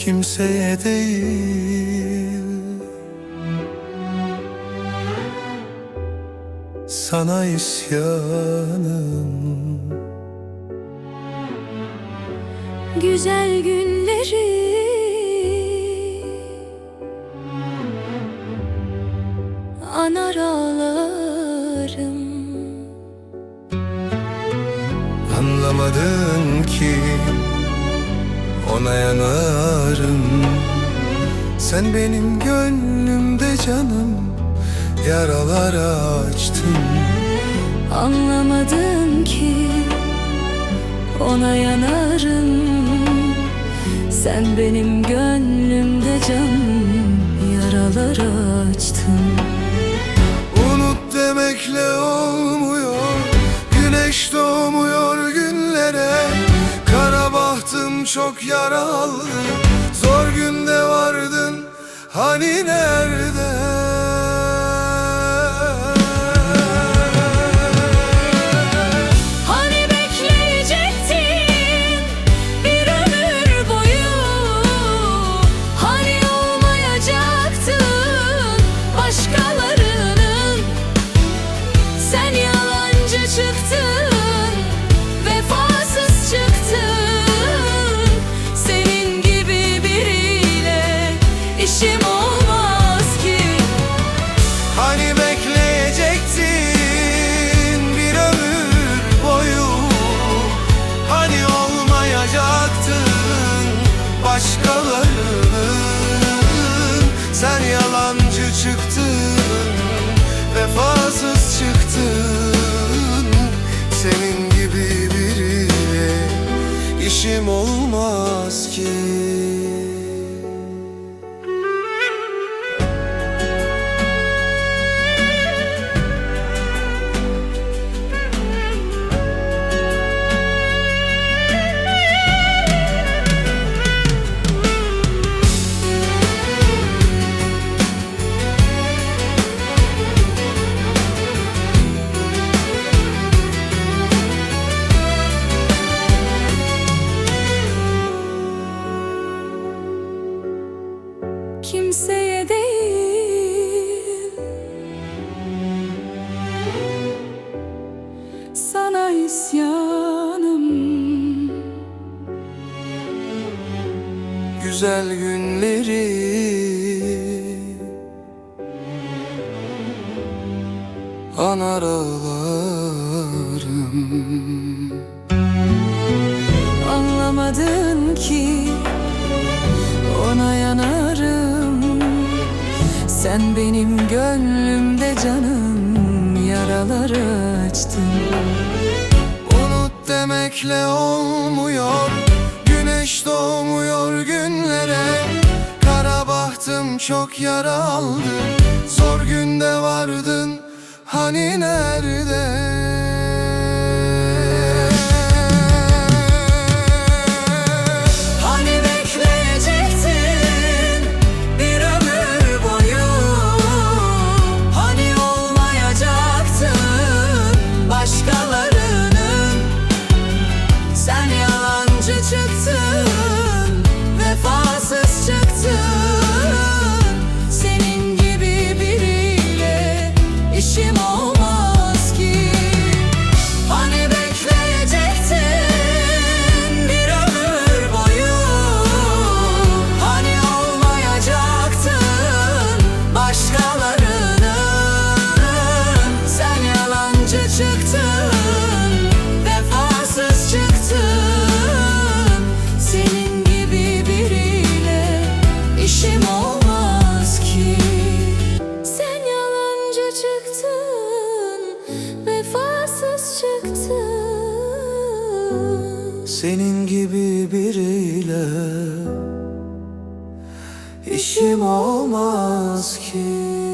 kimseye değil. Sana isyanım. Güzel günleri. Anar ağlarım. Anlamadın ki ona yanarım. Sen benim gönlümde canım. Yaralar açtın anlamadım ki ona yanarım. Sen benim gönlümde can çok yaralı Zor günde vardın Hani nerede? Sen yalancı çıktın, vefasız çıktın. Senin gibi biriyle işim olmaz ki güzel günleri. Anar ağlarım Anlamadın ki ona yanarım. Sen benim gönlümde canım yaralar açtın. Unut demekle olmuyor çok yara aldı Zor günde vardın Hani nerede? Senin gibi biriyle işim olmaz ki